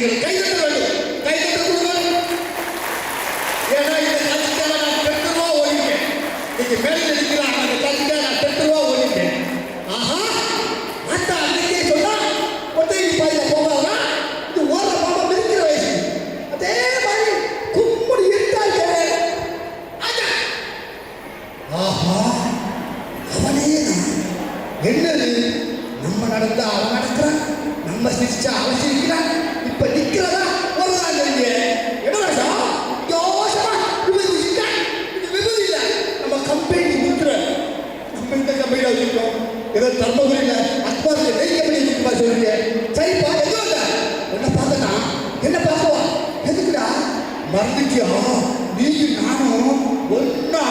நீங்கள் கைதட்ட வேண்டும். கைதட்ட கொடுங்கள். ஏன்னா இந்த கட்சிக்காக நான் பத்து ரூபா ஓடிட்டேன் நீங்க மேலே இருக்கிறாங்க அந்த கட்சிக்காக நான் பத்து ரூபா ஓடிட்டேன் ஆஹா அந்த அன்னைக்கே சொன்னா ஒத்தை பாய்ல போகாதா இது ஓர பாம்பம் இருக்கிற வயசு. அதே மாதிரி கும்முடி இருந்தால் ஆஹா அவனே என்னது? நம்ம நடந்தா அவன் நடக்கிறான் நம்ம சிரிச்சா அவன் சிரிக்கிறான். தர்மபுரியில் வச்சிருக்கோம் ஏதோ தர்மபுரியில் அக்பாஸ் வெயிட் பண்ணி வச்சிருப்பா சொல்லுங்க சரிப்பா எதுவும் இல்லை என்ன பார்த்தனா? என்ன பார்த்தோம் எதுக்குடா? மறந்துட்டியா? நீயும் நானும் ஒன்னா